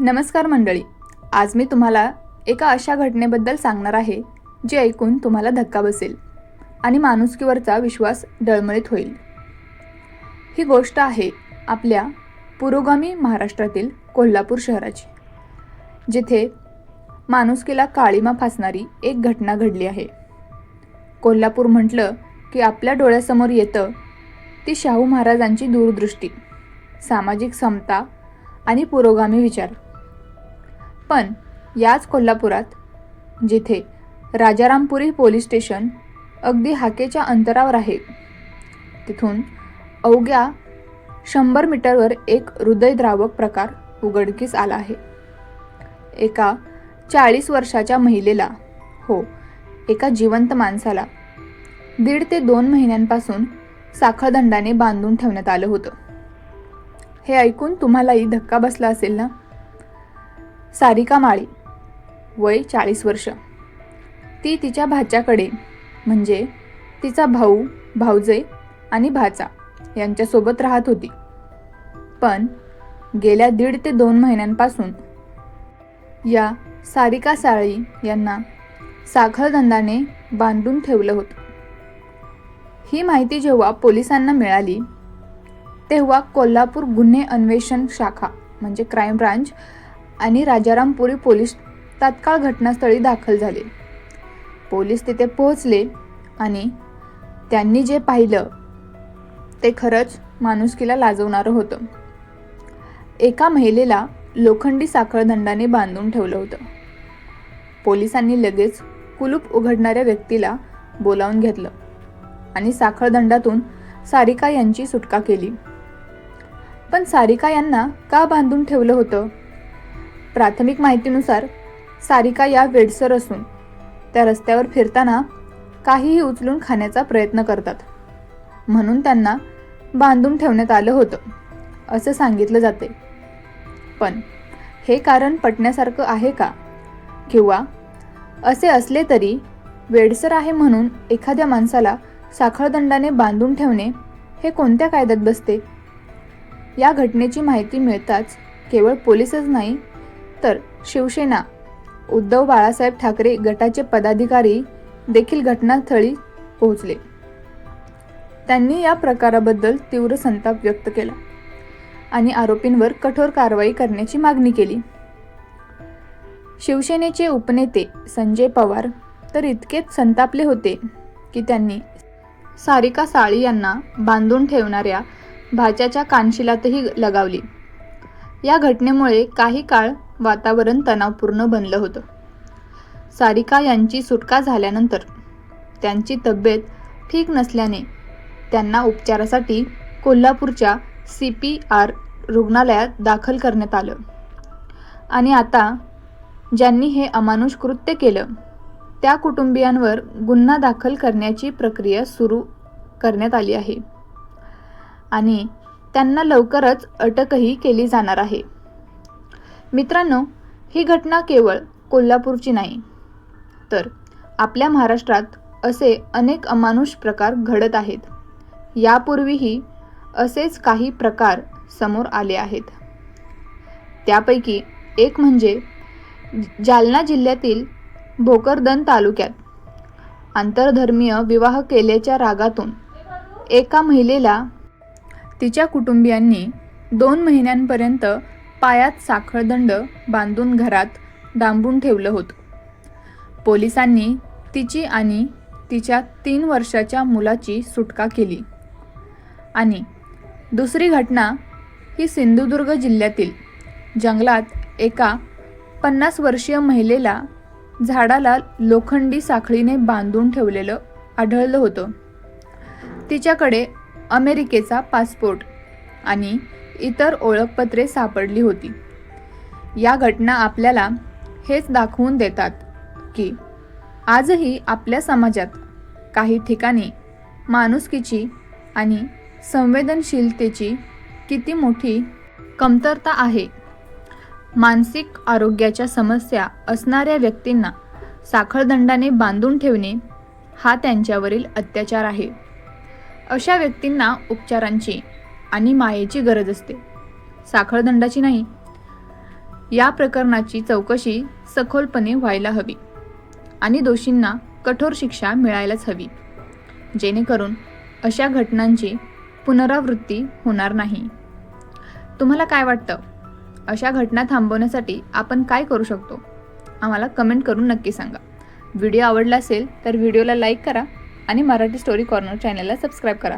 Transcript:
नमस्कार मंडळी. आज मी तुम्हाला एका अशा घटनेबद्दल सांगणार आहे जे ऐकून तुम्हाला धक्का बसेल आणि माणुसकीवरचा विश्वास डळमळीत होईल. ही गोष्ट आहे आपल्या पुरोगामी महाराष्ट्रातील कोल्हापूर शहराची जिथे माणुसकीला काळीमा फासणारी एक घटना घडली आहे. कोल्हापूर म्हटलं की आपल्या डोळ्यासमोर येतं ती शाहू महाराजांची दूरदृष्टी सामाजिक समता आणि पुरोगामी विचार. पण याच कोल्हापुरात जिथे राजारामपुरी पोलीस स्टेशन अगदी हाकेच्या अंतरावर आहे तिथून अवघ्या शंभर मीटरवर एक हृदयद्रावक प्रकार उघडकीस आला आहे. एका चाळीस वर्षाच्या महिलेला हो एका जिवंत माणसाला दीड ते दोन महिन्यांपासून साखळदंडाने बांधून ठेवण्यात आलं होतं. हे ऐकून तुम्हालाही धक्का बसला असेल ना? सारिका माळी. वय चाळीस वर्ष. ती तिच्या भाच्याकडे म्हणजे तिचा भाऊ भाऊजे आणि भाचा यांच्यासोबत राहत होती. पण गेल्या दीड ते दोन महिन्यांपासून या सारिका साळी यांना साखळदंडाने बांधून ठेवलं होतं. ही माहिती जेव्हा पोलिसांना मिळाली तेव्हा कोल्हापूर गुन्हे अन्वेषण शाखा म्हणजे क्राईम ब्रांच आणि राजारामपुरी पोलीस तात्काळ घटनास्थळी दाखल झाले. पोलीस तिथे पोहोचले आणि त्यांनी जे पाहिलं ते खरंच माणुसकीला लाजवणारं होतं. एका महिलेला लोखंडी साखळदंडाने बांधून ठेवलं होतं. पोलिसांनी लगेच कुलूप उघडणाऱ्या व्यक्तीला बोलावून घेतलं आणि साखळदंडातून सारिका यांची सुटका केली. पण सारिका यांना का बांधून ठेवलं होतं? प्राथमिक माहितीनुसार सारिका या वेडसर असून त्या रस्त्यावर फिरताना काहीही उचलून खाण्याचा प्रयत्न करतात. म्हणून त्यांना बांधून ठेवण्यात आलं होतं असं सांगितलं जाते. पण हे कारण पटण्यासारखं आहे का? किंवा असे असले तरी वेडसर आहे म्हणून एखाद्या माणसाला साखळदंडाने बांधून ठेवणे हे कोणत्या कायद्यात बसते? या घटनेची माहिती मिळताच केवळ पोलीसच नाही तर शिवसेना उद्धव बाळासाहेब ठाकरे गटाचे पदाधिकारी देखील घटनास्थळी पोहोचले. त्यांनी या प्रकाराबद्दल तीव्र संताप व्यक्त केला आणि आरोपींवर कठोर कारवाई करण्याची मागणी केली. शिवसेनेचे उपनेते संजय पवार तर इतकेच संतापले होते की त्यांनी सारिका साळी यांना बांधून ठेवणाऱ्या भाच्याच्या कानशिलातही लगावली. या घटनेमुळे काही काळ वातावरण तणावपूर्ण बनलं होतं. सारिका यांची सुटका झाल्यानंतर त्यांची तब्येत ठीक नसल्याने त्यांना उपचारासाठी कोल्हापूरच्या सी पी आर रुग्णालयात दाखल करण्यात आलं. आणि आता ज्यांनी हे अमानुष कृत्य केलं त्या कुटुंबियांवर गुन्हा दाखल करण्याची प्रक्रिया सुरू करण्यात आली आहे. आणि त्यांना लवकरच अटकही केली जाणार आहे. मित्रांनो ही घटना केवळ कोल्हापूरची नाही तर आपल्या महाराष्ट्रात असे अनेक अमानुष प्रकार घडत आहेत. यापूर्वीही असेच काही प्रकार समोर आले आहेत. त्यापैकी एक म्हणजे जालना जिल्ह्यातील भोकरदन तालुक्यात आंतरधर्मीय विवाह केल्याच्या रागातून एका महिलेला तिच्या कुटुंबियांनी दोन महिन्यांपर्यंत पायात साखळदंड बांधून घरात डांबून ठेवलं होतं. पोलिसांनी तिची आणि तिच्या तीन वर्षाच्या मुलाची सुटका केली. आणि दुसरी घटना ही सिंधुदुर्ग जिल्ह्यातील जंगलात एका पन्नास वर्षीय महिलेला झाडाला लोखंडी साखळीने बांधून ठेवलेलं आढळलं होतं. तिच्याकडे अमेरिकेचा पासपोर्ट आणि इतर ओळखपत्रे सापडली होती. या घटना आपल्याला हेच दाखवून देतात की आजही आपल्या समाजात काही ठिकाणी माणुसकीची आणि संवेदनशीलतेची किती मोठी कमतरता आहे. मानसिक आरोग्याच्या समस्या असणाऱ्या व्यक्तींना साखळदंडाने बांधून ठेवणे हा त्यांच्यावरील अत्याचार आहे. अशा व्यक्तींना उपचारांची आणि मायेची गरज असते. साखळदंडाची नाही. या प्रकरणाची चौकशी सखोलपणे व्हायला हवी. आणि दोषींना कठोर शिक्षा मिळायलाच हवी. जेणेकरून अशा घटनांची पुनरावृत्ती होणार नाही. तुम्हाला काय वाटतं? अशा घटना थांबवण्यासाठी आपण काय करू शकतो? आम्हाला कमेंट करून नक्की सांगा. व्हिडिओ आवडला असेल तर व्हिडिओला लाईक करा आणि मराठी स्टोरी कॉर्नर चॅनलला सबस्क्राईब करा.